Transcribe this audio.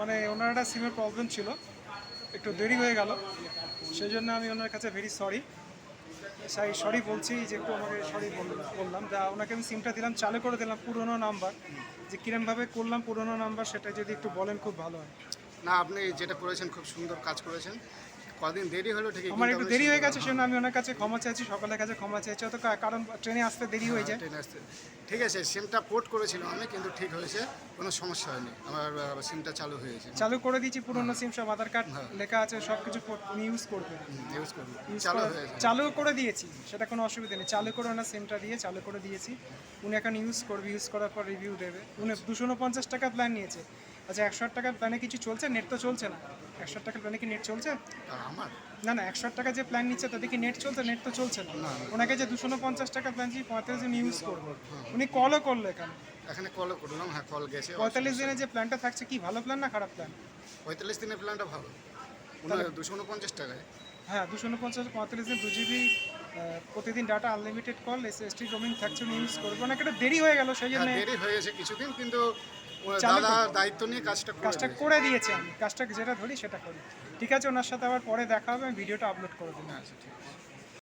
মানে ওনার একটা সিমের প্রবলেম ছিল। একটু দেরি হয়ে গেল। সেই জন্য আমি ওনার কাছে ভেরি সরি সাই সরি বলছি যে একটু আমাকে সরি বললাম। যা ওনাকে আমি সিমটা দিলাম, চালু করে দিলাম পুরনো নাম্বার যে কিরমভাবে করলাম পুরনো নাম্বার সেটা যদি একটু বলেন খুব ভালো হয়। না, আপনি যেটা করেছেন খুব সুন্দর কাজ করেছেন। কদিন দেরি হলো ঠিকই আমার একটু দেরি হয়ে গেছে সেজন্য আমি ওনার কাছে ক্ষমা চাইছি সকলের কাছে ক্ষমা চাইছি অত কারণ ট্রেনে আসতে দেরি হয়ে যায়। ট্রেনে আসতে। ঠিক আছে সিমটা পোর্ট করেছিল আমি কিন্তু ঠিক হয়েছে কোনো সমস্যা হয়নি। আমার সিমটা চালু হয়েছে চালু করে দিয়েছি পুরোনো সিম সব আধার কার্ড লেখা আছে সব কিছু ইউজ করবে। ইউজ Use চালু হয়েছে চালু করে দিয়েছি সেটা কোনো অসুবিধা নেই। চালু করে ওনার সিমটা দিয়ে চালু করে দিয়েছি। উনি এখন ইউজ করবে ইউজ করার পর রিভিউ দেবে। উনি দুশো উনপঞ্চাশ টাকা প্ল্যান নিয়েছে। আচ্ছা একশো আট টাকার প্ল্যানে কিছু চলছে? নেট তো চলছে না। একশো আট টাকার প্ল্যানে কি নেট চলছে? আমার? না না একশো আট টাকা যে প্ল্যান নিচ্ছে তাদের কি নেট চলছে? নেট তো চলছে না। ওনাকে যে দুশো পঞ্চাশ টাকা প্ল্যান যে পঁয়তাল্লিশ দিন ইউজ করব উনি কলও করল এখানে। এখানে কলও করলাম হ্যাঁ কল গেছে। পঁয়তাল্লিশ দিনের যে প্ল্যানটা থাকছে কি ভালো প্ল্যান না খারাপ প্ল্যান পঁয়তাল্লিশ দিনের প্ল্যানটা ভালো। দুশো উনপঞ্চাশ টাকায়। হ্যাঁ দুশো উনপঞ্চাশ পঁয়তাল্লিশ দিন দু জিবি প্রতিদিন data unlimited call S S T roaming থাকছে ইউজ করব। না একটা দেরি হয়ে গেল সেই হ্যাঁ জন্য দেরি হয়ে গেছে কিছুদিন কিন্তু দাদা দায়িত্ব নিয়ে কাজটা করে কাজটা। করে দিয়েছি আমি। কাজটা যেটা ধরি সেটা করি। ঠিক আছে ওনার সাথে আবার পরে দেখা হবে আমি ভিডিওটা আপলোড করে দিন আচ্ছা ঠিক আছে।